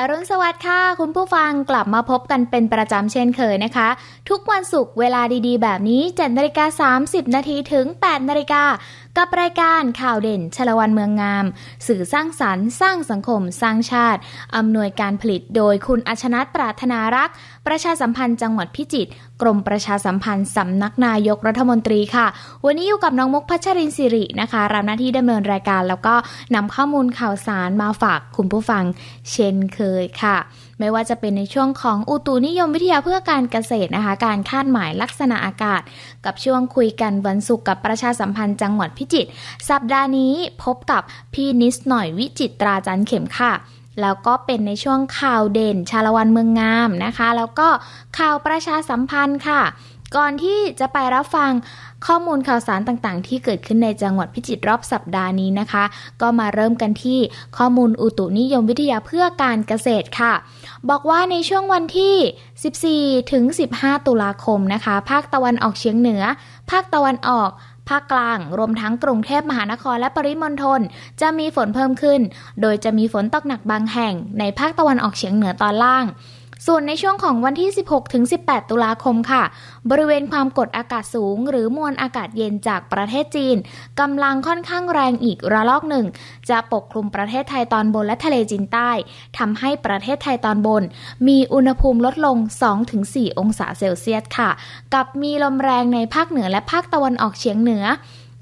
อรุณสวัสดิ์ค่ะ คุณผู้ฟังกลับมาพบกันเป็นประจำเช่นเคยนะคะ ทุกวันศุกร์เวลาดีๆ แบบนี้7นาฬิกา30 นาทีถึง 8 นาฬิกา กับรายการข่าวเด่นชลวันเมืองงาม สื่อสร้างสรรค์สร้างสังคม สร้างชาติ อำนวยการผลิตโดยคุณอชนัทปรารถนารักษ์ประชาสัมพันธ์จังหวัดพิจิตรกรมประชาสัมพันธ์สำนักนายกรัฐมนตรีค่ะ วันนี้อยู่กับน้องมุกพัชรินสิรินะคะรับหน้าที่ดำเนินรายการแล้วก็นำข้อมูลข่าวสารมาฝากคุณผู้ฟัง เช่นเคยค่ะ ไม่ว่าจะเป็นในช่วงของอุตุนิยมวิทยาเพื่อการเกษตรนะคะ การคาดหมายลักษณะอากาศ กับช่วงคุยกันวันศุกร์กับประชาสัมพันธ์จังหวัดพิจิตสัปดาห์นี้พบกับพี่นิสหน่อยวิจิตราจันเข็มค่ะ แล้วก็เป็นในช่วงข่าวเด่นชาละวันเมืองงามนะคะ แล้วก็ข่าวประชาสัมพันธ์ค่ะ ก่อนที่จะไปรับฟังข้อมูลข่าวสารต่างๆ ที่เกิดขึ้นในจังหวัดพิจิตรรอบสัปดาห์นี้นะคะ ก็มาเริ่มกันที่ข้อมูลอุตุนิยมวิทยาเพื่อการเกษตรค่ะ บอกว่าในช่วงวันที่ 14 ถึง 15 ตุลาคมนะคะ ภาคตะวันออกเฉียงเหนือ ภาคตะวันออก ภาคกลาง รวมทั้งกรุงเทพมหานครและปริมณฑลจะมีฝนเพิ่มขึ้น โดยจะมีฝนตกหนักบางแห่ง ในภาคตะวันออกเฉียงเหนือตอนล่าง ส่วนในช่วงของวันที่ 16 ถึง 18 ตุลาคมค่ะ บริเวณความกดอากาศสูง หรือมวลอากาศเย็นจากประเทศจีนกำลังค่อนข้างแรงอีกระลอกหนึ่ง จะปกคลุมประเทศไทยตอนบนและทะเลจีนใต้ทำให้ประเทศไทยตอนบน มีอุณหภูมิลดลง 2-4 องศาเซลเซียสค่ะ กับมีลมแรงในภาคเหนือและภาคตะวันออกเฉียงเหนือ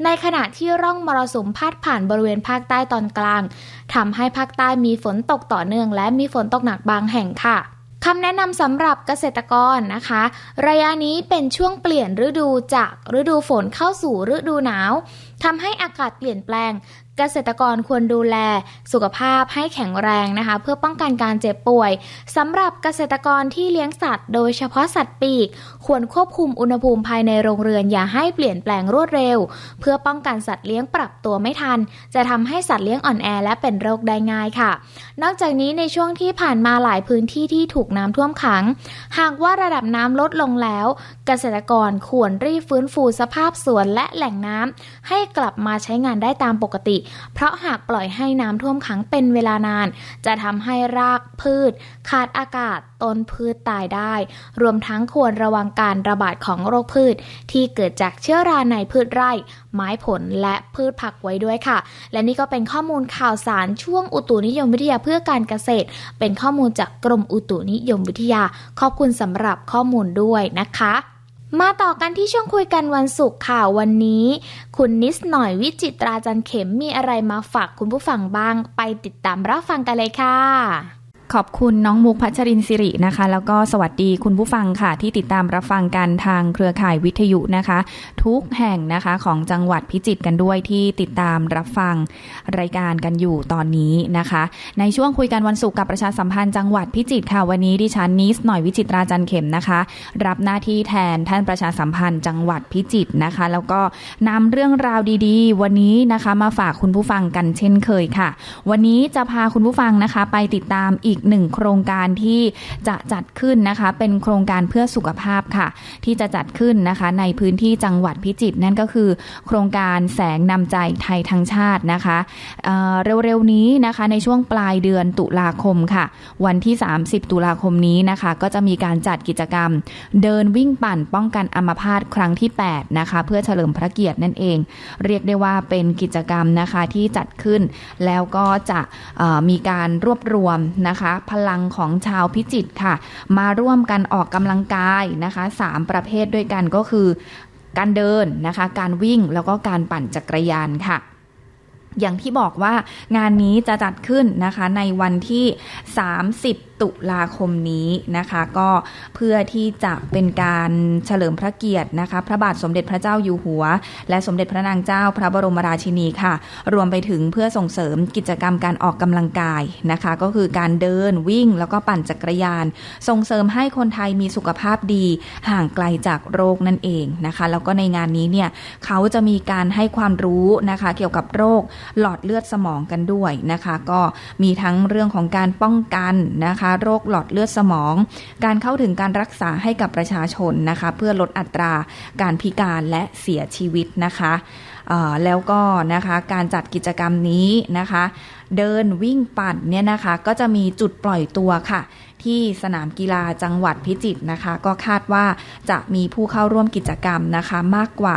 ในขณะที่ร่องมรสุมพาดผ่านบริเวณภาคใต้ตอนกลางทำให้ภาคใต้มีฝนตกต่อเนื่อง และมีฝนตกหนักบางแห่งค่ะ คำแนะนำสำหรับเกษตรกรนะคะ ระยะนี้เป็นช่วงเปลี่ยนฤดูจากฤดูฝนเข้าสู่ฤดูหนาวทำให้อากาศเปลี่ยนแปลง เกษตรกรควรดูแลสุขภาพให้แข็งแรงนะคะ เพื่อป้องกันการเจ็บป่วยสำหรับเกษตรกรที่เลี้ยงสัตว์ โดยเฉพาะสัตว์ปีก ควรควบคุมอุณหภูมิภายในโรงเรือนอย่าให้เปลี่ยนแปลงรวดเร็ว เพื่อป้องกันสัตว์เลี้ยงปรับตัวไม่ทัน จะทำให้สัตว์เลี้ยงอ่อนแอและเป็นโรคได้ง่ายค่ะ นอกจากนี้ในช่วงที่ผ่านมาหลายพื้นที่ที่ถูกน้ำท่วมขัง หากว่าระดับน้ำลดลงแล้ว เกษตรกรควรรีบฟื้นฟูสภาพสวนและแหล่งน้ำให้กลับมาใช้งานได้ตามปกติเพราะหากปล่อยให้น้ำท่วมขังเป็นเวลานาน จะทำให้รากพืช ขาดอากาศต้นพืชตายได้ รวมทั้งควรระวังการระบาดของโรคพืช ที่เกิดจากเชื้อราในพืชไร่ ไม้ผลและพืชผักไว้ด้วยค่ะ และนี่ก็เป็นข้อมูลข่าวสารช่วงอุตุนิยมวิทยาเพื่อการเกษตร เป็นข้อมูลจากกรมอุตุนิยมวิทยา ขอบคุณสำหรับข้อมูลด้วยนะคะ มาต่อกันที่ช่วงคุยกันวันศุกร์ค่ะวันนี้ คุณนิสหน่อยวิจิตราจันเข็มมีอะไรมาฝากคุณผู้ฟังบ้าง ไปติดตามรับฟังกันเลยค่ะ ขอบคุณน้องมุกพัชรินสิรินะคะ แล้วก็สวัสดีคุณผู้ฟังค่ะ ที่ติดตามรับฟังกันทางเครือข่ายวิทยุนะคะ ทุกแห่งนะคะของจังหวัดพิจิตรกันด้วยที่ติดตามรับฟังรายการกันอยู่ตอนนี้นะคะ ในช่วงคุยกันวันศุกร์กับประชาสัมพันธ์จังหวัดพิจิตรค่ะวันนี้ดิฉันนิสหน่อยวิจิตราจันเข็มนะคะ รับหน้าที่แทนท่านประชาสัมพันธ์จังหวัดพิจิตรนะคะ แล้วก็นำเรื่องราวดีๆ วันนี้นะคะมาฝากคุณผู้ฟังกันเช่นเคยค่ะ วันนี้จะพาคุณผู้ฟังนะคะ ไปติดตามอีกีกหนึ่งโครงการที่จะจัดขึ้นนะคะ เป็นโครงการเพื่อสุขภาพค่ะ ที่จะจัดขึ้นนะคะ ในพื้นที่จังหวัดพิจิตรนั่นก็คือ โครงการแสงนำใจไทยทั้งชาตินะคะเเร็วๆนี้นะคะในช่วงปลายเดือนตุลาคมค่ะ วันที่ 30 ตุลาคมนี้นะคะ ก็จะมีการจัดกิจกรรม เดินวิ่งปั่นป้องกันอัมพาตครั้งที่ 8 นะคะ เพื่อเฉลิมพระเกียรตินั่นเอง เรียกได้ว่าเป็นกิจกรรมนะคะที่จัดขึ้น แล้วก็จะมีการรวบรวมนะคะพลังของชาวพิจิตรค่ะ มาร่วมกันออกกำลังกายนะคะ 3 ประเภทด้วยกันก็คือ การเดินนะคะ การวิ่งแล้วก็การปั่นจักรยานค่ะอย่างที่บอกว่างานนี้จะจัดขึ้นนะคะในวันที่ 30ตุลาคมนี้นะคะ ก็เพื่อที่จะเป็นการเฉลิมพระเกียรตินะคะ พระบาทสมเด็จพระเจ้าอยู่หัว และสมเด็จพระนางเจ้าพระบรมราชินีค่ะ รวมไปถึงเพื่อส่งเสริมกิจกรรมการออกกำลังกายนะคะ ก็คือการเดินวิ่งแล้วก็ปั่นจักรยาน ส่งเสริมให้คนไทยมีสุขภาพดีห่างไกลจากโรคนั่นเองนะคะ แล้วก็ในงานนี้เนี่ยเขาจะมีการให้ความรู้นะคะ เกี่ยวกับโรคหลอดเลือดสมองกันด้วยนะคะ ก็มีทั้งเรื่องของการป้องกันนะคะโรคหลอดเลือดสมอง การเข้าถึงการรักษาให้กับประชาชนนะคะ เพื่อลดอัตราการพิการและเสียชีวิตนะคะแล้วก็นะคะการจัดกิจกรรมนี้นะคะ เดินวิ่งปั่นเนี่ยนะคะ ก็จะมีจุดปล่อยตัวค่ะ ที่สนามกีฬาจังหวัดพิจิตรนะคะ ก็คาดว่าจะมีผู้เข้าร่วมกิจกรรมนะคะ มากกว่า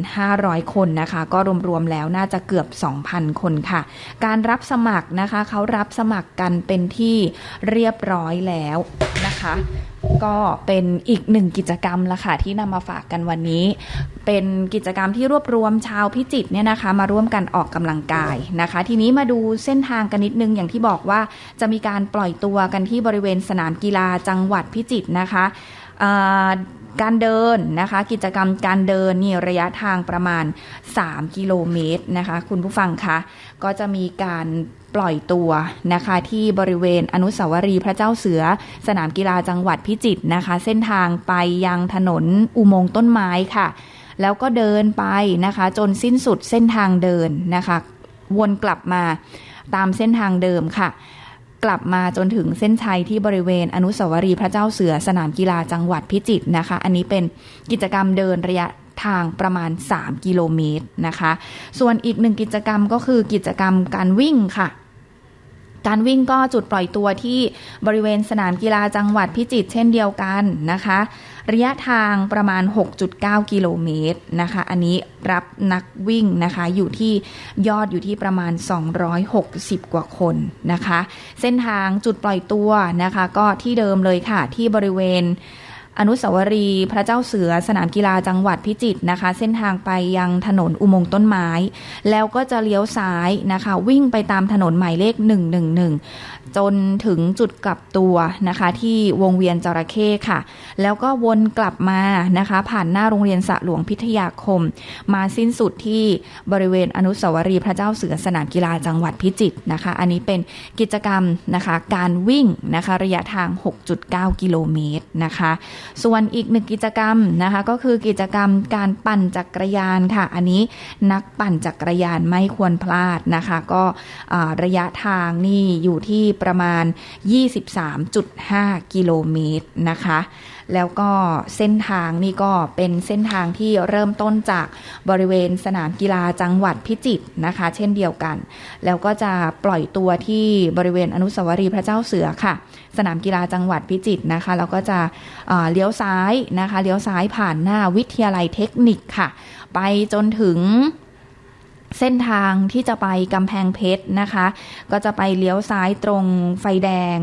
1,500 คนนะคะ ก็รวมๆแล้วน่าจะเกือบ 2,000 คนค่ะ การรับสมัครนะคะเขารับสมัครกันเป็นที่เรียบร้อยแล้วนะคะ ก็เป็นอีกหนึ่งกิจกรรมละค่ะที่นำมาฝากกันวันนี้ เป็นกิจกรรมที่รวบรวมชาวพิจิตรเนี่ยนะคะมาร่วมกันออกกำลังกายนะคะ ทีนี้มาดูเส้นทางกันนิดนึงอย่างที่บอกว่าจะมีการปล่อยตัวกันที่บริเวณสนามกีฬาจังหวัดพิจิตรนะคะการเดินนะคะ กิจกรรมการเดินนี่ระยะทางประมาณ 3 กิโลเมตรนะคะ คุณผู้ฟังคะก็จะมีการ ปล่อยตัวนะคะที่บริเวณอนุสาวรีย์พระเจ้าเสือ สนามกีฬาจังหวัดพิจิตรนะคะ เส้นทางไปยังถนนอุโมงค์ต้นไม้ค่ะ แล้วก็เดินไปนะคะ จนสิ้นสุดเส้นทางเดินนะคะ วนกลับมาตามเส้นทางเดิมค่ะ กลับมาจนถึงเส้นชัยที่บริเวณอนุสาวรีย์พระเจ้าเสือสนามกีฬาจังหวัดพิจิตรนะคะ อันนี้เป็นกิจกรรมเดินระยะทางประมาณ 3 กิโลเมตรนะคะ ส่วนอีกหนึ่งกิจกรรมก็คือกิจกรรมการวิ่งค่ะ การวิ่งก็จุดปล่อยตัวที่บริเวณสนามกีฬาจังหวัดพิจิตรเช่นเดียวกันนะคะ ระยะทางประมาณ 6.9 กิโลเมตรนะคะ อันนี้รับนักวิ่งนะคะอยู่ที่ยอดอยู่ที่ประมาณ 260 กว่าคนนะคะ เส้นทางจุดปล่อยตัวนะคะ ก็ที่เดิมเลยค่ะที่บริเวณ อนุสาวรีย์พระเจ้าเสือสนามกีฬาจังหวัดพิจิตรนะคะ เส้นทางไปยังถนนอุโมงค์ต้นไม้ แล้วก็จะเลี้ยวซ้ายนะคะ วิ่งไปตามถนนหมายเลข 111 จนถึงจุดกลับตัวนะคะ ที่วงเวียนจระเข้ค่ะ แล้วก็วนกลับมานะคะ ผ่านหน้าโรงเรียนสระหลวงพิทยาคม มาสิ้นสุดที่บริเวณอนุสาวรีย์พระเจ้าเสือสนามกีฬาจังหวัดพิจิตรนะคะ อันนี้เป็นกิจกรรมนะคะ การวิ่งนะคะ ระยะทาง 6.9 กิโลเมตรนะคะ ส่วนอีกหนึ่งกิจกรรมนะคะ ก็คือกิจกรรมการปั่นจักรยานค่ะ อันนี้นักปั่นจักรยานไม่ควรพลาดนะคะ ก็ระยะทางนี่อยู่ที่ประมาณ 23.5 กิโลเมตรนะคะ แล้วก็เส้นทางนี่ก็เป็นเส้นทางที่เริ่มต้นจากบริเวณสนามกีฬาจังหวัดพิจิตรนะคะ เช่นเดียวกัน แล้วก็จะปล่อยตัวที่บริเวณอนุสาวรีย์พระเจ้าเสือค่ะ สนามกีฬาจังหวัดพิจิตรนะคะ แล้วก็จะเเลี้ยวซ้ายนะคะ เลี้ยวซ้ายผ่านหน้าวิทยาลัยเทคนิคค่ะ ไปจนถึง เส้นทางที่จะไปกำแพงเพชรนะคะ ก็จะไปเลี้ยวซ้ายตรงไฟแดง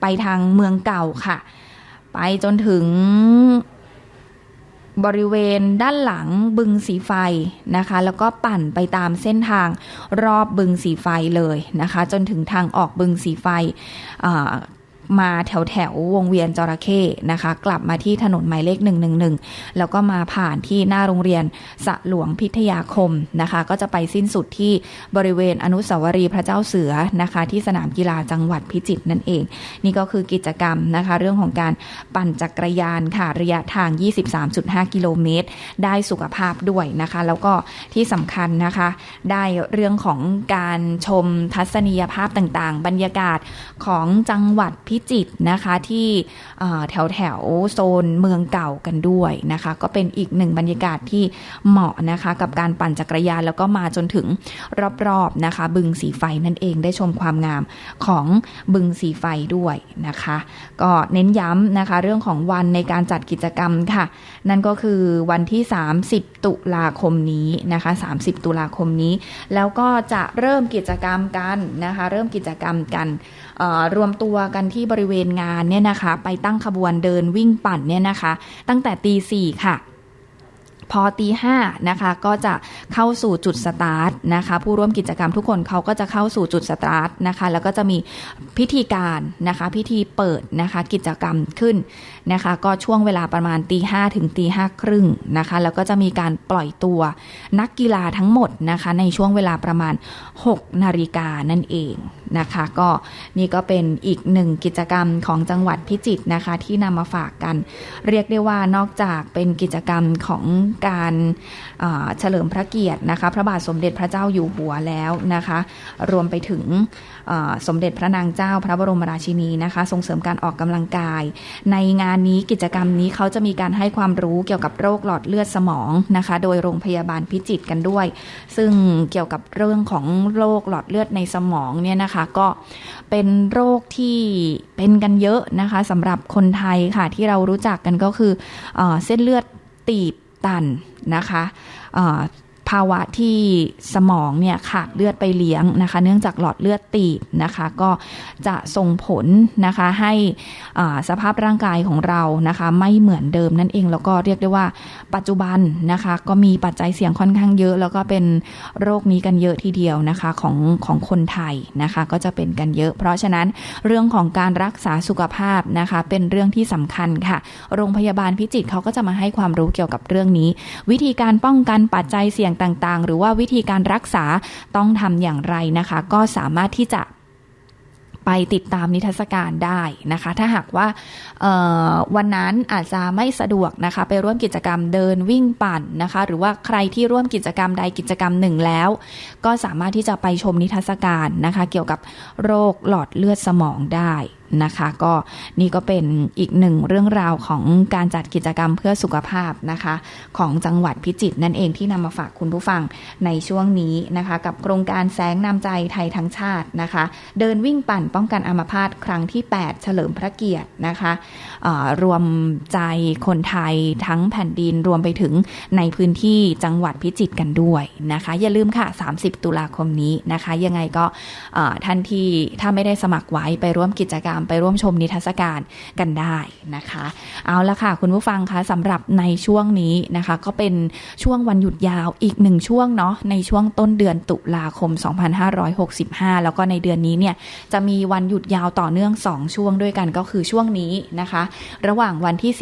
ไปทางเมืองเก่าค่ะ ไปจนถึงบริเวณด้านหลังบึงสีไฟนะคะ แล้วก็ปั่นไปตามเส้นทางรอบบึงสีไฟเลยนะคะ จนถึงทางออกบึงสีไฟ มาแถวแถวๆวงเวียนจระเข้นะคะ กลับมาที่ถนนหมายเลข 111 แล้วก็มาผ่านที่หน้าโรงเรียนสระหลวงพิทยาคมนะคะ ก็จะไปสิ้นสุดที่บริเวณอนุสาวรีย์พระเจ้าเสือนะคะ ที่สนามกีฬาจังหวัดพิจิตรนั่นเอง นี่ก็คือกิจกรรมนะคะ เรื่องของการปั่นจักรยานค่ะระยะทาง 23.5 กิโลเมตร ได้สุขภาพด้วยนะคะ แล้วก็ที่สำคัญนะคะ ได้เรื่องของการชมทัศนียภาพต่างๆ บรรยากาศของจังหวัดพิจิตรนะคะที่แถวแถวโซนเมืองเก่ากันด้วยนะคะ ก็เป็นอีกหนึ่งบรรยากาศที่เหมาะนะคะ กับการปั่นจักรยานแล้วก็มาจนถึงรอบๆนะคะ บึงสีไฟนั่นเองได้ชมความงามของบึงสีไฟด้วยนะคะ ก็เน้นย้ำนะคะเรื่องของวันในการจัดกิจกรรมค่ะ นั่นก็คือวันที่ 30 ตุลาคมนี้นะคะ 30 ตุลาคมนี้ แล้วก็จะเริ่มกิจกรรมกันนะคะ เริ่มกิจกรรมกันรวมตัวกันที่บริเวณงานเนี่ยนะคะ ไปตั้งขบวนเดินวิ่งปั่นเนี่ยนะคะ ตั้งแต่ตีสี่ค่ะพอตีห้านะคะก็จะเข้าสู่จุดสตาร์ทนะคะผู้ร่วมกิจกรรมทุกคนเขาก็จะเข้าสู่จุดสตาร์ทนะคะแล้วก็จะมีพิธีการนะคะพิธีเปิดนะคะกิจกรรมขึ้นนะคะ ก็ช่วงเวลาประมาณตีห้ถึงตีห้าครึ่งนะคะ แล้วก็จะมีการปล่อยตัวนักกีฬาทั้งหมดนะคะ ในช่วงเวลาประมาณ 6 นาฬิกานั่นเองนะคะ ก็นี่ก็เป็นอีกหนึ่งกิจกรรมของจังหวัดพิจิตรนะคะ ที่นำมาฝากกัน เรียกได้ว่านอกจากเป็นกิจกรรมของการเฉลิมพระเกียรตินะคะ พระบาทสมเด็จพระเจ้าอยู่หัวแล้วนะคะ รวมไปถึงสมเด็จพระนางเจ้าพระบรมราชินีนะคะส่งเสริมการออกกำลังกายในงานานนี้กิจกรรมนี้เขาจะมีการให้ความรู้เกี่ยวกับโรคหลอดเลือดสมองนะคะ โดยโรงพยาบาลพิจิตรกันด้วย ซึ่งเกี่ยวกับเรื่องของโรคหลอดเลือดในสมองเนี่ยนะคะก็เป็นโรคที่เป็นกันเยอะนะคะสำหรับคนไทยค่ะที่เรารู้จักกันก็คือเอเส้นเลือดตีบตันนะคะ ภาวะที่สมองเนี่ยขาดเลือดไปเลี้ยงนะคะ เนื่องจากหลอดเลือดตีบนะคะ ก็จะส่งผลนะคะให้อ่าสภาพร่างกายของเรานะคะ ไม่เหมือนเดิมนั่นเองแล้วก็เรียกได้ว่าปัจจุบันนะคะ ก็มีปัจจัยเสี่ยงค่อนข้างเยอะ แล้วก็เป็นโรคนี้กันเยอะทีเดียวนะคะของของคนไทยนะคะ ก็จะเป็นกันเยอะ เพราะฉะนั้นเรื่องของการรักษาสุขภาพนะคะ เป็นเรื่องที่สำคัญค่ะ โรงพยาบาลพิจิตรเขาก็จะมาให้ความรู้เกี่ยวกับเรื่องนี้ วิธีการป้องกันปัจจัยเสี่ยงต่างๆ หรือว่าวิธีการรักษาต้องทำอย่างไรนะคะ ก็สามารถที่จะไปติดตามนิทรรศการได้นะคะ ถ้าหากว่าวันนั้นอาจจะไม่สะดวกนะคะ ไปร่วมกิจกรรมเดินวิ่งปั่นนะคะ หรือว่าใครที่ร่วมกิจกรรมใดกิจกรรมหนึ่งแล้ว ก็สามารถที่จะไปชมนิทรรศการนะคะ เกี่ยวกับโรคหลอดเลือดสมองได้ นะคะ ก็นี่ก็เป็นอีกหนึ่งเรื่องราวของการจัดกิจกรรมเพื่อสุขภาพนะคะ ของจังหวัดพิจิตรนั่นเองที่นำมาฝากคุณผู้ฟังในช่วงนี้นะคะ กับโครงการแสงนำใจไทยทั้งชาตินะคะ เดินวิ่งปั่นป้องกันอัมพาตครั้งที่ 8 เฉลิมพระเกียรตินะคะรวมใจคนไทยทั้งแผ่นดินรวมไปถึงในพื้นที่จังหวัดพิจิตรกันด้วยนะคะ อย่าลืมค่ะ 30 ตุลาคมนี้นะคะ ยังไงก็ท่านที่ถ้าไม่ได้สมัครไว้ไปร่วมกิจกรรมไปร่วมชมนิทรรศการกันได้นะคะ เอาละค่ะ คุณผู้ฟังคะสำหรับในช่วงนี้นะคะ ก็เป็นช่วงวันหยุดยาวอีกหนึ่งช่วงเนาะในช่วงต้นเดือนตุลาคม 2565 แล้วก็ในเดือนนี้เนี่ยจะมีวันหยุดยาวต่อเนื่อง 2 ช่วงด้วยกันก็คือช่วงนี้นะคะ ระหว่างวันที่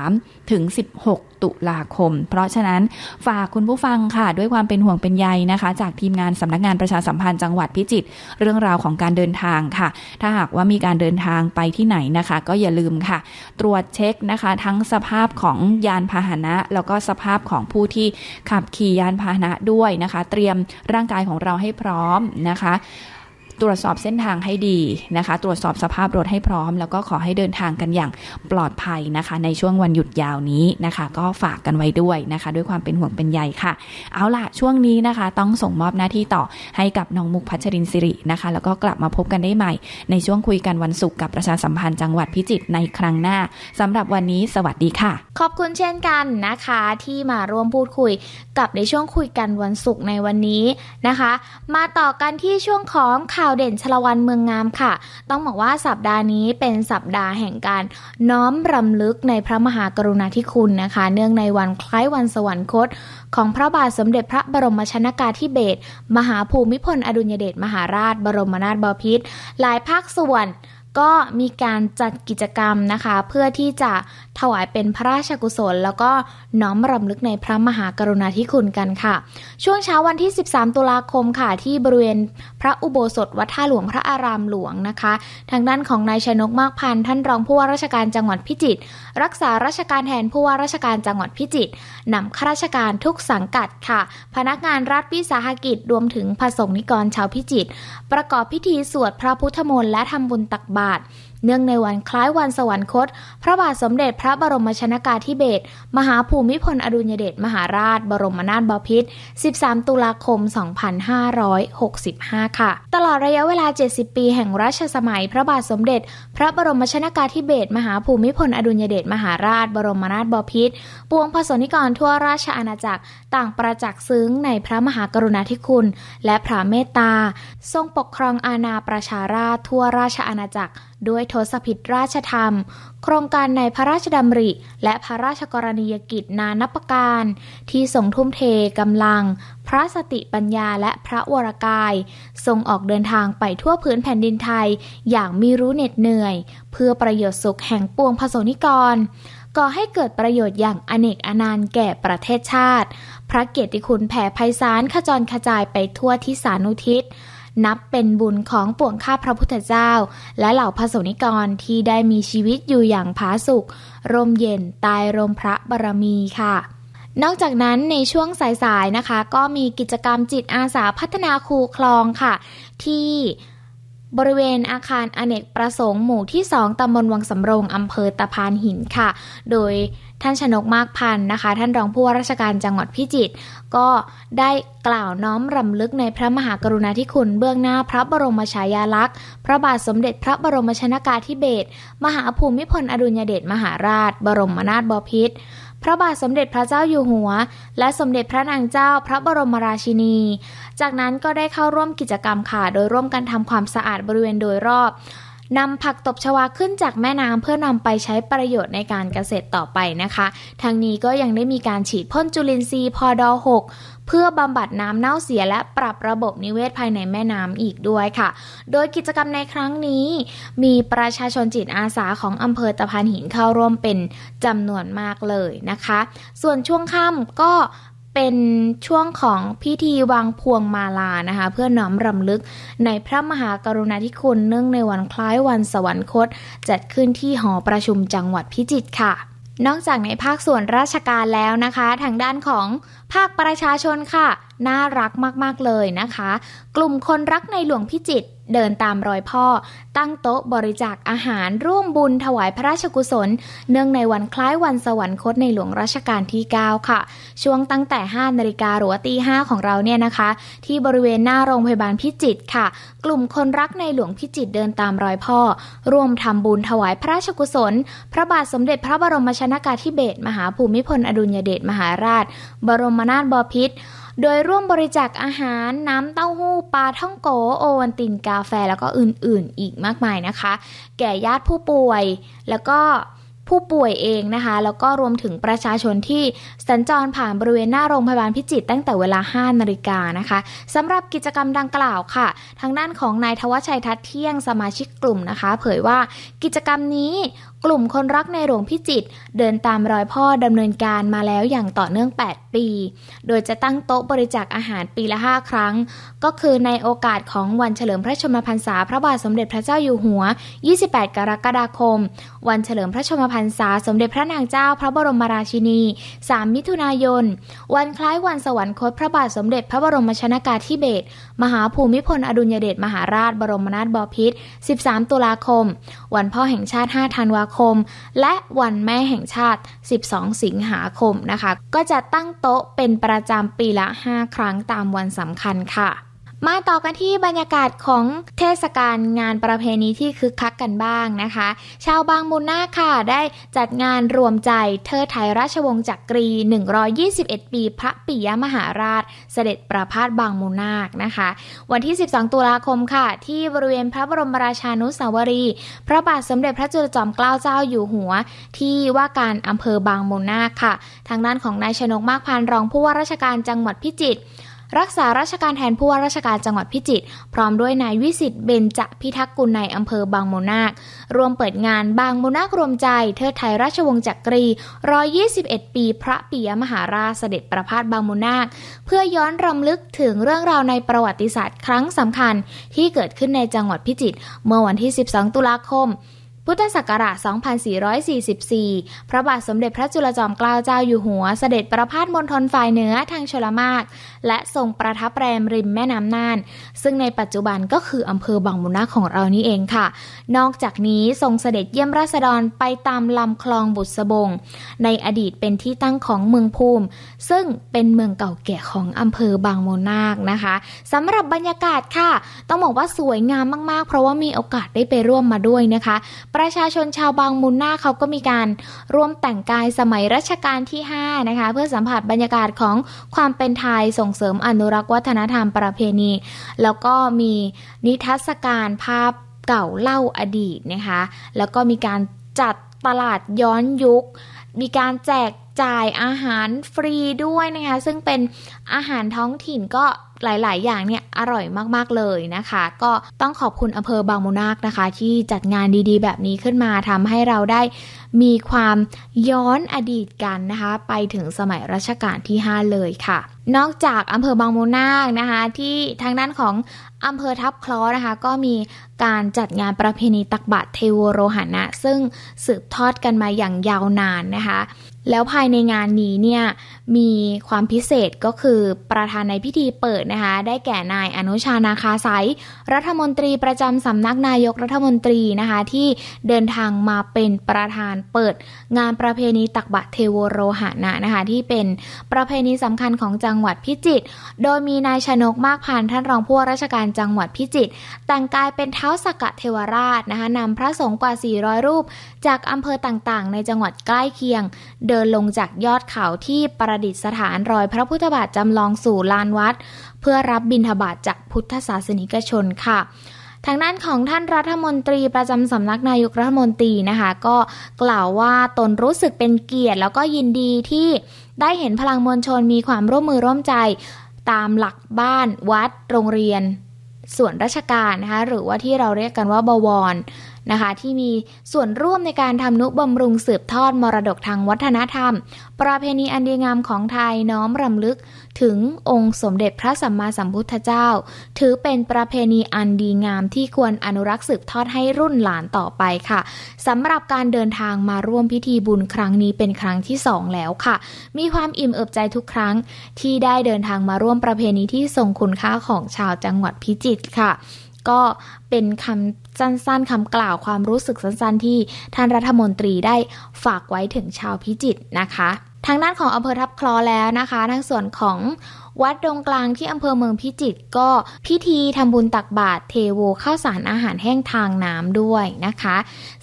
13 ถึง 16 ตุลาคม เพราะฉะนั้นฝากคุณผู้ฟังค่ะ ด้วยความเป็นห่วงเป็นใยนะคะ จากทีมงานสำนักงานประชาสัมพันธ์จังหวัดพิจิตรเรื่องราวของการเดินทางค่ะ ถ้าหากว่ามีการเดินทางไปที่ไหนนะคะ ก็อย่าลืมค่ะ ตรวจเช็คนะคะ ทั้งสภาพของยานพาหนะ แล้วก็สภาพของผู้ที่ขับขี่ยานพาหนะด้วยนะคะ เตรียมร่างกายของเราให้พร้อมนะคะ ตรวจสอบเส้นทางให้ดีนะคะ ตรวจสอบสภาพรถให้พร้อม แล้วก็ขอให้เดินทางกันอย่างปลอดภัยนะคะ ในช่วงวันหยุดยาวนี้นะคะ ก็ฝากกันไว้ด้วยนะคะ ด้วยความเป็นห่วงเป็นใยค่ะ เอาล่ะช่วงนี้นะคะ ต้องส่งมอบหน้าที่ต่อให้กับน้องมุกพัชรินสิรินะคะ แล้วก็กลับมาพบกันได้ใหม่ ในช่วงคุยกันวันศุกร์กับประชาสัมพันธ์จังหวัดพิจิตรในครั้งหน้าสำหรับวันนี้สวัสดีค่ะ ขอบคุณเช่นกันนะคะที่มาร่วมพูดคุยกับในช่วงคุยกันวันศุกร์ในวันนี้นะคะ มาต่อกันที่ช่วงของข่าวเด่นชลวันเมืองงามค่ะ ต้องบอกว่าสัปดาห์นี้เป็นสัปดาห์แห่งการน้อมรำลึกในพระมหากรุณาธิคุณนะคะ เนื่องในวันคล้ายวันสวรรคต ของพระบาทสมเด็จพระบรมชนากาธิเบศรมหาภูมิพลอดุลยเดชมหาราช บรมนาถบพิตรหลายภาคส่วน ก็มีการจัดกิจกรรมนะคะ เพื่อที่จะถวายเป็นพระราชกุศล แล้วก็น้อมรำลึกในพระมหากรุณาธิคุณกันค่ะ ช่วงเช้าวันที่ 13 ตุลาคมค่ะ ที่บริเวณพระอุโบสถวัดท่าหลวงพระอารามหลวงนะคะ ทางด้านของนายชนกมากพันธ์ท่านรองผู้ว่าราชการจังหวัดพิจิตรรักษาราชการแทนผู้ว่าราชการจังหวัดพิจิตรนำข้าราชการทุกสังกัดค่ะ พนักงานรัฐวิสาหกิจรวมถึงพระสงฆ์นิกรชาวพิจิตรประกอบพิธีสวดพระพุทธมนต์และทำบุญตักบาตร เนื่องในวันคล้ายวันสวรรคต พระบาทสมเด็จพระบรมชนากาธิเบศรมหาภูมิพลอดุลยเดชมหาราช บรมนาถบพิตร 13 ตุลาคม 2565 ค่ะ ตลอดระยะเวลา 70 ปีแห่งรัชสมัย พระบาทสมเด็จ พระบรมชนากาธิเบศรมหาภูมิพลอดุลยเดชมหาราช บรมนาถบพิตร ปวงพระสนิกรทั่วราชอาณาจักรต่างประจักษ์ซึ้งในพระมหากรุณาธิคุณ และพระเมตตา ทรงปกครองอาณาประชาราชทั่วราชอาณาจักรด้วยทศพิธราชธรรม โครงการในพระราชดำริ และพระราชกรณียกิจนานับประการ ที่ทรงทุ่มเทกำลัง พระสติปัญญาและพระวรกาย ทรงออกเดินทางไปทั่วพื้นแผ่นดินไทย อย่างมีรู้เหน็ดเหนื่อย เพื่อประโยชน์สุขแห่งปวงผสนิกรก่อให้เกิดประโยชน์อย่างอเนกอนันต์แก่ประเทศชาติ พระเกียรติคุณแผ่ไพศาลขจรขจายไปทั่วทิศานุทิศ นับเป็นบุญของปวงข้าพระพุทธเจ้า และเหล่าพระสงฆ์นิกรที่ได้มีชีวิตอยู่อย่างผาสุกร่มเย็นตายรมพระบารมีค่ะนอกจากนั้นในช่วงสายๆนะคะ ก็มีกิจกรรมจิตอาสาพัฒนาคูคลองค่ะ ที่ บริเวณอาคารอเนกประสงค์หมู่ที่ 2ตำบลวังสำโรงอำเภอตะพานหินค่ะ โดยท่านชนกมากพันธ์นะคะ ท่านรองผู้ว่าราชการจังหวัดพิจิตรก็ได้กล่าวน้อมรำลึกในพระมหากรุณาธิคุณเบื้องหน้าพระบรมฉายาลักษณ์ พระบาทสมเด็จพระบรมชนากาธิเบศรมหาภูมิพลอดุลยเดชมหาราช บรมนาถบพิตร พระบาทสมเด็จพระเจ้าอยู่หัว และสมเด็จพระนางเจ้าพระบรมราชินี จากนั้นก็ได้เข้าร่วมกิจกรรมค่ะ โดยร่วมกันทำความสะอาดบริเวณโดยรอบนำผักตบชวาขึ้นจากแม่น้ำเพื่อนำไปใช้ประโยชน์ในการเกษตรต่อไปนะคะ ทางนี้ก็ยังได้มีการฉีดพ่นจุลินทรีย์พอดอ6 เพื่อบำบัดน้ำเน่าเสียและปรับระบบนิเวศภายในแม่น้ำอีกด้วยค่ะ โดยกิจกรรมในครั้งนี้ มีประชาชนจิตอาสาของอำเภอตะพานหินเข้าร่วมเป็นจำนวนมากเลยนะคะ ส่วนช่วงค่ำก็เป็นช่วงของพิธีวางพวงมาลานะคะ เพื่อน้อมรำลึกในพระมหากรุณาธิคุณเนื่องในวันคล้ายวันสวรรคต จัดขึ้นที่หอประชุมจังหวัดพิจิตรค่ะ นอกจากในภาคส่วนราชการแล้วนะคะ ทางด้านของภาคประชาชนค่ะ น่ารักมากๆเลยนะคะ กลุ่มคนรักในหลวงพิจิตรเดินตามรอยพ่อ ตั้งโต๊ะบริจาคอาหารร่วมบุญถวายพระราชกุศล เนื่องในวันคล้ายวันสวรรคตในหลวงรัชกาลที่ 9 ค่ะ ช่วงตั้งแต่ 5 นาฬิกาหรือว่าตี 5 ของเราเนี่ยนะคะ ที่บริเวณหน้าโรงพยาบาลพิจิตรค่ะ กลุ่มคนรักในหลวงพิจิตรเดินตามรอยพ่อ ร่วมทำบุญถวายพระราชกุศล พระบาทสมเด็จพระบรมชนากาธิเบศรมหาภูมิพลอดุลยเดชมหาราช บรมนาถบพิตร โดยร่วมบริจาคอาหารน้ำเต้าหู้ปลาท่องโกโอวันตินกาแฟแล้วก็อื่นๆ อีกมากมายนะคะ แก่ญาติผู้ป่วยแล้วก็ผู้ป่วยเองนะคะ แล้วก็รวมถึงประชาชนที่สัญจรผ่านบริเวณหน้าโรงพยาบาลพิจิตรตั้งแต่เวลา 5 นาฬิกานะคะสำหรับกิจกรรมดังกล่าวค่ะ ทางด้านของนายทวชชัยทัศเที่ยงสมาชิกกลุ่มนะคะ เผยว่ากิจกรรมนี้ กลุ่มคนรักในหลวงพิจิตรเดินตามรอยพ่อดำเนินการมาแล้วอย่างต่อเนื่อง 8 ปี โดยจะตั้งโต๊ะบริจาคอาหารปีละ 5 ครั้ง ก็คือในโอกาสของวันเฉลิมพระชนมพรรษาพระบาทสมเด็จพระเจ้าอยู่หัว 28 กรกฎาคม วันเฉลิมพระชนมพรรษาสมเด็จพระนางเจ้าพระบรมราชินี 3 มิถุนายน วันคล้ายวันสวรรคตพระบาทสมเด็จพระบรมชนากาธิเบศรมหาภูมิพลอดุลยเดชมหาราชบรมนาถบพิตร13 ตุลาคม วันพ่อแห่งชาติ 5 ธันวาคมและวันแม่แห่งชาติ 12 สิงหาคมนะคะ ก็จะตั้งโต๊ะเป็นประจำปีละ 5 ครั้งตามวันสำคัญค่ะ มาต่อกันที่บรรยากาศของเทศกาลงานประเพณีที่คึกคักกันบ้างนะคะ ชาวบางมูลนาค่ะได้จัดงานรวมใจเทิดไทยราชวงศ์จักรี 121 ปี พระปิยมหาราช เสด็จประพาสบางมูลนาคนะคะ วันที่ 12 ตุลาคมค่ะ ที่บริเวณพระบรมราชานุสาวรีย์พระบาทสมเด็จพระจุลจอมเกล้าเจ้าอยู่หัว ที่ว่าการอำเภอบางมูลนาคค่ะ ทางด้านของนายชนกมากพันรองผู้ว่าราชการจังหวัดพิจิตร รักษาราชการแทนผู้ว่าราชการจังหวัดพิจิตรพร้อมด้วยนายวิสิตเบญจพิทักษ์กุลในอำเภอบางโมนาครวมเปิดงานบางโมนาครวมใจ เทิดไทยราชวงศ์จักรี 121 ปี พระปิยมหาราชเสด็จประพาสบางโมนาค เพื่อย้อนรำลึกถึงเรื่องราวในประวัติศาสตร์ครั้งสำคัญ ที่เกิดขึ้นในจังหวัดพิจิตรเมื่อวันที่ 12 ตุลาคมพุทธศักราช 2444 พระบาทสมเด็จพระจุลจอมเกล้าเจ้าอยู่หัว เสด็จประพาสมณฑลฝ่ายเหนือทางชลมาก และทรงประทับแรมริมแม่น้ำน่าน ซึ่งในปัจจุบันก็คืออำเภอบางมุนาของเรานี่เองค่ะ นอกจากนี้ทรงเสด็จเยี่ยมราษฎรไปตามลำคลองบุษบง ในอดีตเป็นที่ตั้งของเมืองภูมิ ซึ่งเป็นเมืองเก่าแก่ของอำเภอบางโมนาคนะคะสำหรับบรรยากาศค่ะ ต้องบอกว่าสวยงามมากๆ เพราะว่ามีโอกาสได้ไปร่วมมาด้วยนะคะ ประชาชนชาวบางมุนาเขาก็มีการร่วมแต่งกายสมัยรัชกาลที่ 5 นะคะ เพื่อสัมผัสบรรยากาศของความเป็นไทยส่งเสริมอนุรักษ์วัฒนธรรมประเพณี แล้วก็มีนิทรรศการภาพเก่าเล่าอดีตนะคะ แล้วก็มีการจัดตลาดย้อนยุค มีการแจกจ่ายอาหารฟรีด้วยนะคะ ซึ่งเป็นอาหารท้องถิ่นก็หลาย ๆ อย่างเนี่ยอร่อยมาก ๆ เลยนะคะ ก็ต้องขอบคุณอำเภอบางมูนาคนะคะ ที่จัดงานดี ๆ แบบนี้ขึ้นมาทำให้เราได้มีความย้อนอดีตกันนะคะ ไปถึงสมัยรัชกาลที่ 5 เลยค่ะนอกจากอำเภอบางมูนาคนะคะที่ทางด้านของอำเภอทับคล้อนะคะ ก็มีการจัดงานประเพณีตักบาตรเทวโรหณะซึ่งสืบทอดกันมาอย่างยาวนานนะคะ แล้วภายในงานนี้เนี่ยมีความพิเศษก็คือประธานในพิธีเปิดนะคะ ได้แก่นายอนุชานาคาไซรัฐมนตรีประจำสำนักนายกรัฐมนตรีนะคะ ที่เดินทางมาเป็นประธานเปิด งานประเพณีตักบาตรเทวโรหณะนะคะ ที่เป็นประเพณีสำคัญของจัังหวัดพิจิตร โดยมีนายชนกมากพันท่านรองผู้ว่าราชการจังหวัดพิจิตรแต่งกายเป็นเท้าสกกะเทวราชนะคะนำพระสงฆ์กว่า 400 รูป จากอำเภอต่างๆ ในจังหวัดใกล้เคียง เดินลงจากยอดเขาที่ประดิษฐานรอยพระพุทธบาทจำลองสู่ลานวัด เพื่อรับบิณฑบาตจากพุทธศาสนิกชนค่ะ ทางด้านของท่านรัฐมนตรีประจำสำนักนายกรัฐมนตรีนะคะ ก็กล่าวว่าตนรู้สึกเป็นเกียรติ แล้วก็ยินดีที่ได้เห็นพลังมวลชนมีความร่วมมือร่วมใจตามหลักบ้านวัด โรงเรียน ส่วนราชการนะคะหรือว่าที่เราเรียกกันว่าบวร นะคะ ที่มีส่วนร่วมในการทำนุบำรุงสืบทอดมรดกทางวัฒนธรรม ประเพณีอันดีงามของไทยน้อมรำลึกถึงองค์สมเด็จพระสัมมาสัมพุทธเจ้า ถือเป็นประเพณีอันดีงามที่ควรอนุรักษ์สืบทอดให้รุ่นหลานต่อไปค่ะสำหรับการเดินทางมาร่วมพิธีบุญครั้งนี้เป็นครั้งที่สองแล้วค่ะ มีความอิ่มเอิบใจทุกครั้งที่ได้เดินทางมาร่วมประเพณีที่ทรงคุณค่าของชาวจังหวัดพิจิตรค่ะ ก็เป็นคำ สั้นๆคำกล่าวความรู้สึกสั้นๆ ที่ท่านรัฐมนตรีได้ฝากไว้ถึงชาวพิจิตรนะคะ ทางด้านของอำเภอทับคลอแล้วนะคะทางส่วนของวัดดงกลางที่อำเภอเมืองพิจิตรก็พิธีทำบุญตักบาตรเทโวข้าวสารอาหารแห้งทางน้ำด้วยนะคะ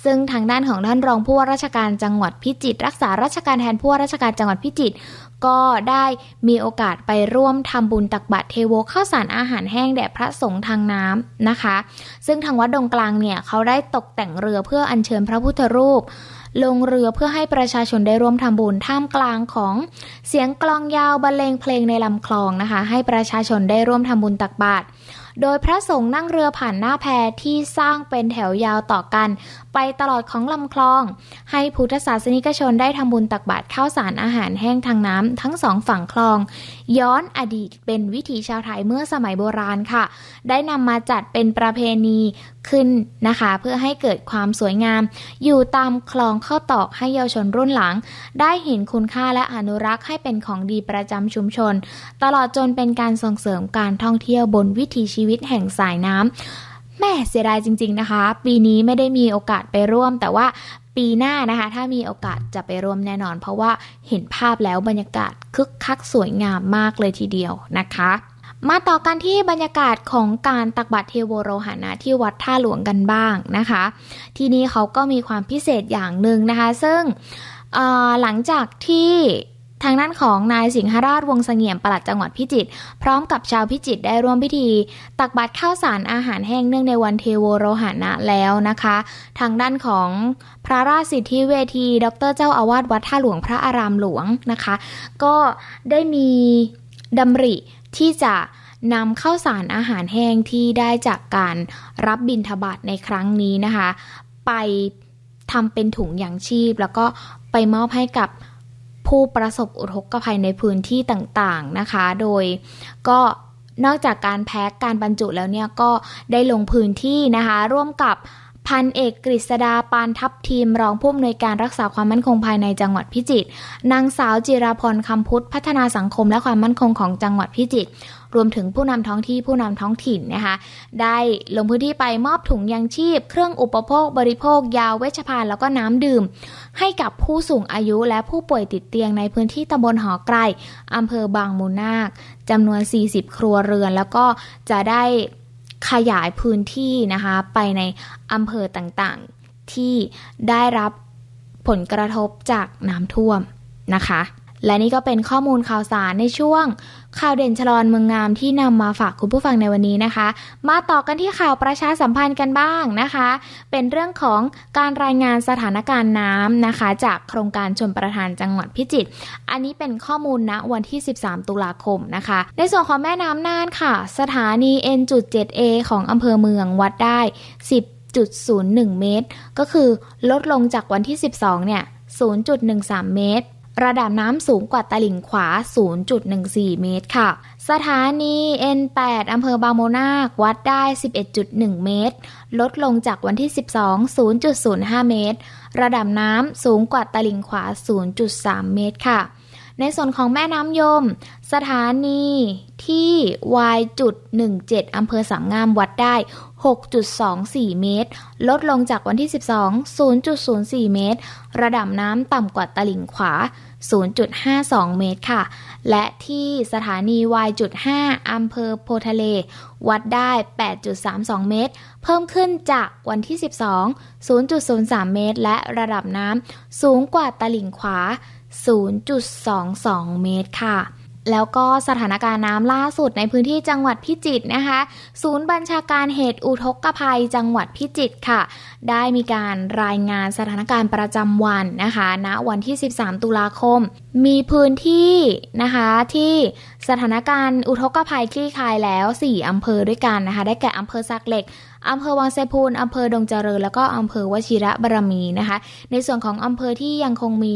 ซึ่งทางด้านของท่านรองผู้ว่าราชการจังหวัดพิจิตรรักษาราชการแทนผู้ว่าราชการจังหวัดพิจิตร ก็ได้มีโอกาสไปร่วมทำบุญตักบาตรเทโวข้าวสารอาหารแห้งแด่พระสงฆ์ทางน้ำนะคะ ซึ่งทางวัดดงกลางเนี่ยเขาได้ตกแต่งเรือเพื่ออัญเชิญพระพุทธรูป ลงเรือเพื่อให้ประชาชนได้ร่วมทำบุญท่ามกลางของเสียงกลองยาวบรรเลงเพลงในลำคลองนะคะ ให้ประชาชนได้ร่วมทำบุญตักบาตร โดยพระสงฆ์นั่งเรือผ่านหน้าแพที่สร้างเป็นแถวยาวต่อกัน ไปตลอดของลำคลอง ให้พุทธศาสนิกชนได้ทำบุญตักบาตรข้าวสารอาหารแห้งทางน้ำทั้งสองฝั่งคลอง ย้อนอดีตเป็นวิถีชาวไทยเมื่อสมัยโบราณค่ะ ได้นำมาจัดเป็นประเพณีขึ้นนะคะ เพื่อให้เกิดความสวยงาม อยู่ตามคลองข้าตอกให้เยาวชนรุ่นหลัง ได้เห็นคุณค่าและอนุรักษ์ให้เป็นของดีประจำชุมชน ตลอดจนเป็นการส่งเสริมการท่องเที่ยวบนวิถีชีวิตแห่งสายน้ำแม่เสียดายจริง ๆ นะคะ ปีนี้ไม่ได้มีโอกาสไปร่วม แต่ว่า ปีหน้านะคะ ถ้ามีโอกาสจะไปร่วมแน่นอน เพราะว่าเห็นภาพแล้วบรรยากาศคึกคักสวยงามมากเลยทีเดียวนะคะมาต่อกันที่บรรยากาศของการตักบาตรเทโวโรหณะที่วัดท่าหลวงกันบ้างนะคะ ที่นี่เขาก็มีความพิเศษอย่างหนึ่งนะคะ ซึ่งหลังจากที่ ทางด้านของนายสิงหราชวงเสงี่ยมปลัดจังหวัดพิจิตรพร้อมกับชาวพิจิตรได้ร่วมพิธี ตักบาตรข้าวสารอาหารแห้งเนื่องในวันเทโวโรหณะแล้วนะคะ ทางด้านของพระราชสิทธิเวที ดรเจ้าอาวาสวัดท่าหลวงพระอารามหลวงนะคะ ก็ได้มีดำริที่จะนำข้าวสารอาหารแห้งที่ได้จากการรับบิณฑบาตในครั้งนี้นะคะ ไปทำเป็นถุงยางชีพ แล้วก็ไปมอบให้กับ ผู้ประสบอุทกภัยในพื้นที่ต่างๆนะคะ โดยก็นอกจากการแพ็กการบรรจุแล้วเนี่ยก็ได้ลงพื้นที่นะคะ ร่วมกับพันเอกกฤษดาปานทัพทีม รองผู้อำนวยการรักษาความมั่นคงภายในจังหวัดพิจิตรนางสาวจิราพรคำพุทธพัฒนาสังคมและความมั่นคงของจังหวัดพิจิตร รวมถึงผู้นำท้องที่ผู้นำท้องถิ่นนะคะ ได้ลงพื้นที่ไปมอบถุงยางชีพ เครื่องอุปโภค บริโภค ยาเวชภัณฑ์แล้วก็น้ำดื่ม ให้กับผู้สูงอายุและผู้ป่วยติดเตียงในพื้นที่ตำบลหอไกรอำเภอบางมูนาคจำนวน 40 ครัวเรือน แล้วก็จะได้ขยายพื้นที่นะคะไปในอำเภอต่างๆ ที่ได้รับผลกระทบจากน้ำท่วมนะคะ และนี่ก็เป็นข้อมูลข่าวสารในช่วง ข่าวเด่นชลอนเมืองงามที่นำมาฝากคุณผู้ฟังในวันนี้นะคะ มาต่อกันที่ข่าวประชาสัมพันธ์กันบ้างนะคะ เป็นเรื่องของการรายงานสถานการณ์น้ำนะคะ จากโครงการชนประทานจังหวัดพิจิตร อันนี้เป็นข้อมูลณวันที่ 13 ตุลาคมนะคะ ในส่วนของแม่น้ำน่านค่ะ สถานี N.7A ของอำเภอเมืองวัดได้ 10.01 เมตร ก็คือลดลงจากวันที่ 12 เนี่ย 0.13 เมตร ระดับน้ำสูงกว่าตลิ่งขวา 0.14 เมตรค่ะ สถานี N8 อำเภอบางโมนาควัดได้ 11.1 เมตร ลดลงจากวันที่ 12 0.05 เมตร ระดับน้ำสูงกว่าตลิ่งขวา 0.3 เมตรค่ะในส่วนของแม่น้ำยม สถานีที่ Y.17 อำเภอสามงามวัดได้ 6.24 เมตร ลดลงจากวันที่ 12 0.04 เมตร ระดับน้ำต่ำกว่าตลิ่งขวา 0.52 เมตรค่ะ และที่สถานี Y.5 อำเภอโพทะเล วัดได้ 8.32 เมตร เพิ่มขึ้นจากวันที่ 12 0.03 เมตร และระดับน้ำสูงกว่าตลิ่งขวา 0.22 เมตรค่ะ แล้วก็สถานการณ์น้ำล่าสุดในพื้นที่จังหวัดพิจิตรนะคะ ศูนย์บัญชาการเหตุอุทกภัยจังหวัดพิจิตรค่ะ ได้มีการรายงานสถานการณ์ประจำวันนะคะณวันที่ 13 ตุลาคม มีพื้นที่นะคะที่สถานการณ์อุทกภัยคลี่คลายแล้ว 4 อำเภอด้วยกันนะคะ ได้แก่อำเภอสักเหล็กอำเภอวังไซพูนอำเภอดงเจริญ แล้วก็อำเภอวชิระบารมีนะคะ ในส่วนของอำเภอที่ยังคงมี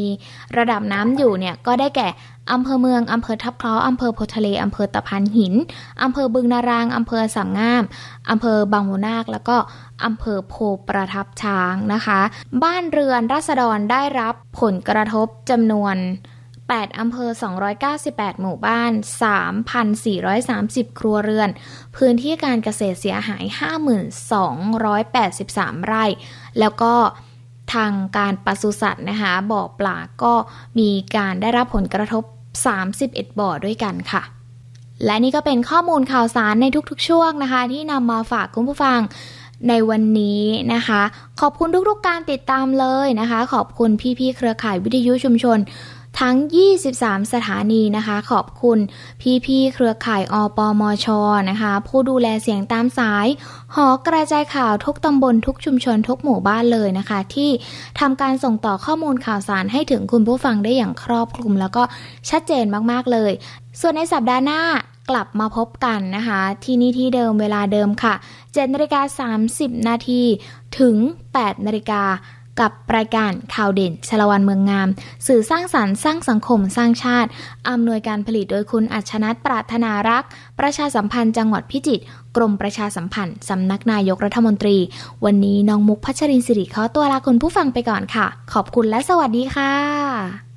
ระดับน้ำอยู่เนี่ยก็ได้แก่ อำเภอเมือง อำเภอทับเคราะห์อำเภอโพทะเล อำเภอตะพานหิน อำเภอบึงนาราง อำเภอสามงาม อำเภอบางมูนาค แล้วก็อำเภอโพประทับช้างนะคะ บ้านเรือนราษฎรได้รับผลกระทบจำนวน 8 อำเภอ 298 หมู่บ้าน 3,430 ครัวเรือน พื้นที่การเกษตรเสียหาย 52,83 ไร่ แล้วก็ ทางการปศุสัตว์นะคะบ่อปลาก็มีการได้รับผลกระทบ 31 บ่อด้วยกันค่ะและนี่ก็เป็นข้อมูลข่าวสารในทุกๆ ช่วงนะคะ ที่นำมาฝากคุณผู้ฟังในวันนี้นะคะ ขอบคุณทุกๆการติดตามเลยนะคะ ขอบคุณพี่ๆเครือข่ายวิทยุชุมชน ทั้ง 23 สถานีนะคะ ขอบคุณพี่ๆเครือข่ายอปมชนะคะ ผู้ดูแลเสียงตามสาย หอกระจายข่าวทุกตำบลทุกชุมชนทุกหมู่บ้านเลยนะคะ ที่ทำการส่งต่อข้อมูลข่าวสารให้ถึงคุณผู้ฟังได้อย่างครอบคลุม แล้วก็ชัดเจนมากๆเลย ส่วนในสัปดาห์หน้ากลับมาพบกันนะคะ ที่นี่ที่เดิมเวลาเดิมค่ะ7นาฬิกา30 นาทีถึง 8นาฬิกา กับรายการข่าวเด่นชลวันเมืองงาม สื่อสร้างสรรค์สร้างสังคมสร้างชาติ อำนวยการผลิตโดยคุณอัชนัทปรารถนารักษ์ประชาสัมพันธ์จังหวัดพิจิตรกรมประชาสัมพันธ์สำนักนายกรัฐมนตรี วันนี้น้องมุกพัชรินสิริขอตัวลาคุณผู้ฟังไปก่อนค่ะ ขอบคุณและสวัสดีค่ะ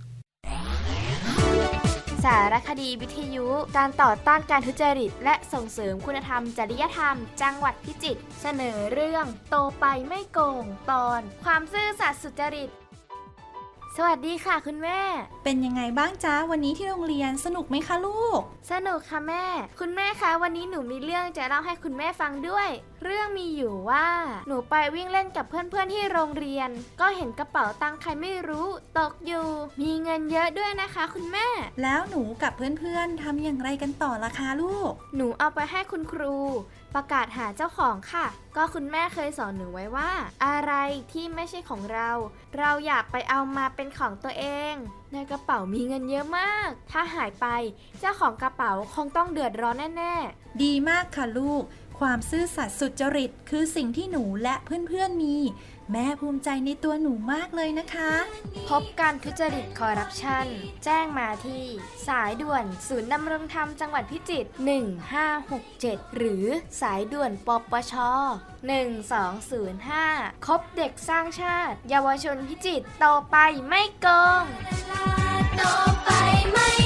สารคดีวิทยุ การต่อต้านการทุจริต และส่งเสริมคุณธรรม จริยธรรม จังหวัดพิจิตรเสนอเรื่อง โตไปไม่โกง ตอน ความซื่อสัตย์สุจริต สวัสดีค่ะคุณแม่ เป็นยังไงบ้างจ๊ะวันนี้ที่โรงเรียนสนุกไหมคะลูก สนุกค่ะแม่ คุณแม่คะวันนี้หนูมีเรื่องจะเล่าให้คุณแม่ฟังด้วย เรื่องมีอยู่ว่า หนูไปวิ่งเล่นกับเพื่อนๆที่โรงเรียน ก็เห็นกระเป๋าตังค์ใครไม่รู้ตกอยู่ มีเงินเยอะด้วยนะคะ คุณแม่ แล้วหนูกับเพื่อนๆทำอย่างไรกันต่อล่ะคะลูก หนูเอาไปให้คุณครู ประกาศหาเจ้าของค่ะ ก็คุณแม่เคยสอนหนูไว้ว่า อะไรที่ไม่ใช่ของเรา เราอย่าไปเอามาเป็นของตัวเอง ในกระเป๋ามีเงินเยอะมาก ถ้าหายไป เจ้าของกระเป๋าคงต้องเดือดร้อนแน่ดีมากค่ะลูก ความซื่อสัตย์สุจริต คือสิ่งที่หนูและเพื่อนๆมี แม่ภูมิใจในตัวหนูมากเลยนะคะ พบการทุจริตคอร์รัปชัน แจ้งมาที่ สายด่วน ศูนย์ดำรงธรรมจังหวัดพิจิตร1567 หรือสายด่วนปปช 1205 คบเด็กสร้างชาติ เยาวชนพิจิตรโตไปไม่โกงต่อไปไม่